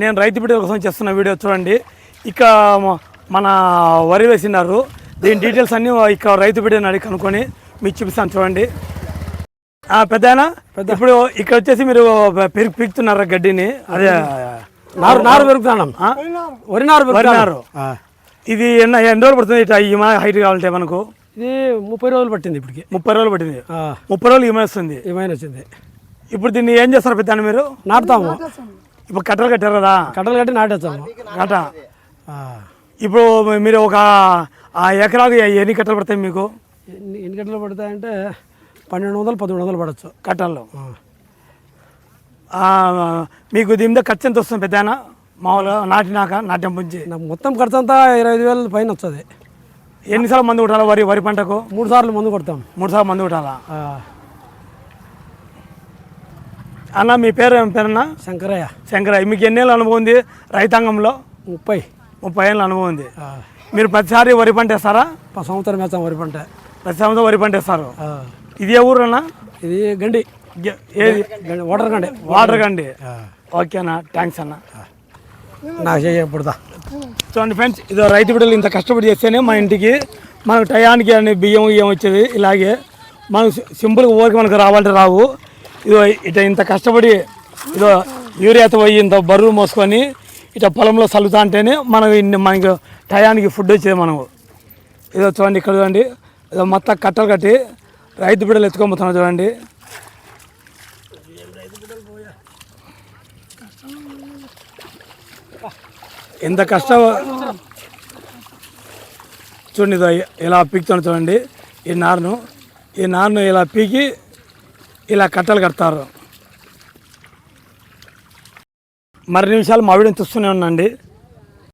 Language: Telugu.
నేను రైతు బిడ్డల కోసం చేస్తున్న వీడియో చూడండి. ఇక మన వరి వేసినారు. దీని డీటెయిల్స్ అన్నీ ఇక రైతు బిడ్డని అడిగి కనుక్కొని మీకు చూపిస్తాను చూడండి. పెద్ద. ఇప్పుడు ఇక్కడ వచ్చేసి మీరు పెరుగు పీకుతున్నారా గడ్డిని? అదే నారు నారు పెరుగుతున్నాం? వరి నారు వరి. నారు. ఇది ఎన్న ఎన్ని రోజులు పడుతుంది ఇట్లా ఈ హైట్ కావాలంటే మనకు? ఇది ముప్పై రోజులు పట్టింది ఇప్పటికి. ముప్పై రోజులు పట్టింది. ముప్పై రోజులు ఈమె వస్తుంది ఏమైనా వచ్చింది ఇప్పుడు దీన్ని ఏం చేస్తారు పెద్ద మీరు? నాటుతాము. ఇప్పుడు కట్టలు కట్టారు కదా. కట్టలు కట్టి నాటేస్తాము కట్ట. ఇప్పుడు మీరు ఒక ఆ ఎకరాకు ఎన్ని కట్టలు పడతాయి మీకు? ఎన్ని ఎన్ని గంటలు పడతాయంటే పన్నెండు వందలు పదమూడు వందలు పడవచ్చు కట్టల్లో. మీకు దీని మీద ఖర్చు ఎంత వస్తుంది పెద్ద మామూలుగా నాటినాక నాట్యం పుంచి నాకు మొత్తం ఖర్చు అంతా ఇరవై ఐదు వేల పైన వస్తుంది. ఎన్నిసార్లు మందు కొట్టాలా వరి వరి పంటకు? మూడు సార్లు మందు కొడతాం. మూడు సార్లు మందు కొట్టాలా. అన్న మీ పేరు ఏం పేరన్నా? శంకరయ్య. శంకర మీకు ఎన్నేళ్ళు అనుభవం ఉంది రైతాంగంలో? ముప్పై. ముప్పై ఏళ్ళ అనుభవం ఉంది. మీరు ప్రతిసారి వరి పంట వేస్తారా? సంవత్సరం వేస్తాం వరి పంట. ప్రతి సంవత్సరం వరి పంట వేస్తారు. ఇది ఏ ఊరన్నా ఇది గండి. ఏది? గండి వాటర్ గండి. వాటర్ కండి ఆ. ఓకేనా థ్యాంక్స్ అన్న. నాకు చేయ పుడతా చూడండి ఫ్రెండ్స్ ఇది రైతు బిడ్డలు ఇంత కష్టపడి చేస్తేనే మన ఇంటికి మనకు టయానికి అనే బియ్యం బియ్యం వచ్చేది. ఇలాగే మనం సి- సింపుల్గా ఊరికి మనకు రావాలంటే రావు. ఇదో ఇట ఇంత కష్టపడి ఇదో యూరియాతో పోయి ఇంత బరువు మోసుకొని ఇట పొలంలో చల్లుతా అంటేనే మనం ఇన్ని టయానికి ఫుడ్ వచ్చేది మనకు. ఇదో చూడండి ఇక్కడ చూడండి. ఇదో మొత్తం కట్టలు కట్టి రైతు బిడ్డలు ఎత్తుకోబోతున్నాం చూడండి. ఎంత కష్టం? చూడండి ఇదో ఇలా పీకుతాను చూడండి. ఈ నారును ఈ నారును ఇలా పీకి ఇలా కట్టలు కడతారు. మరి నిమిషాలు మా వీడియోని చూస్తూనే ఉండండి.